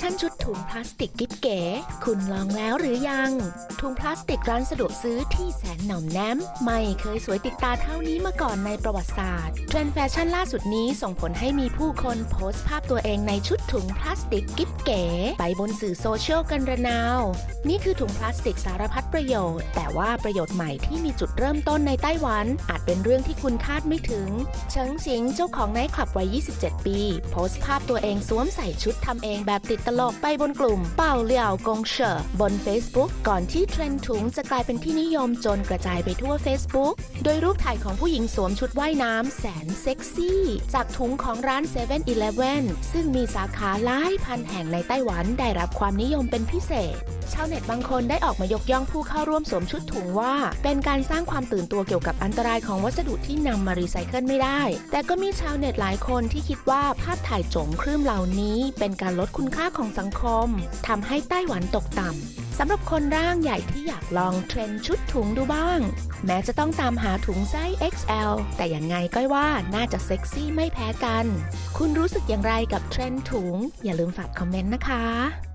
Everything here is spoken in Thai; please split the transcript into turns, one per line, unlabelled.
ชั่นชุดถุงพลาสติกกิ๊บเก๋ คุณลองแล้วหรือยัง ถุงพลาสติกร้านสะดวกซื้อที่แสนหน่อมแนม ไม่เคยสวยติดตาเท่านี้มาก่อนในประวัติศาสตร์ เทรนด์แฟชั่นล่าสุดนี้ส่งผลให้มีผู้คนโพสต์ภาพตัวเองในชุดถุงพลาสติกกิ๊บเก๋ ไปบนสื่อโซเชียลกันระนาว นี่คือถุงพลาสติกสารพัดประโยชน์ แต่ว่าประโยชน์ใหม่ที่มีจุดเริ่มต้นในไต้หวัน อาจเป็นเรื่องที่คุณคาดไม่ถึง เฉิงสิงเจ้าของไนท์คลับวัย 27 ปี โพสต์ภาพตัวเองสวมใส่ชุดทำเองแบบติดตลกไปบนกลุ่มเป่าเหลี่ยวกงเฉอบน Facebook ก่อนที่เทรนด์ถุงจะกลายเป็นที่นิยมจนกระจายไปทั่ว Facebook โดยรูปถ่ายของผู้หญิงสวมชุดว่ายน้ำแสนเซ็กซี่ จากถุงของร้าน7 e เ e ่ e อซึ่งมีสาขาหลายพันแห่งในไต้หวันได้รับความนิยมเป็นพิเศษชาวเน็ตบางคนได้ออกมายกย่องผู้เข้าร่วมสวมชุดถุงว่า เป็นการสร้างความตื่นตัวเกี่ยวกับอันตรายของวัสดุที่นำมารีไซเคิลไม่ได้ แต่ก็มีชาวเน็ตหลายคนที่คิดว่าภาพถ่ายโจงคลื่นเหล่านี้ เป็นการลดคุณค่าของสังคมทำให้ไต้หวันตกต่ำสำหรับคนร่างใหญ่ที่อยากลองเทรนชุดถุงดูบ้าง แม้จะต้องตามหาถุงไซส์ XL แต่อย่างไงก็ว่าน่าจะเซ็กซี่ไม่แพ้กัน คุณรู้สึกอย่างไรกับเทรนถุง อย่าลืมฝากคอมเมนต์นะคะ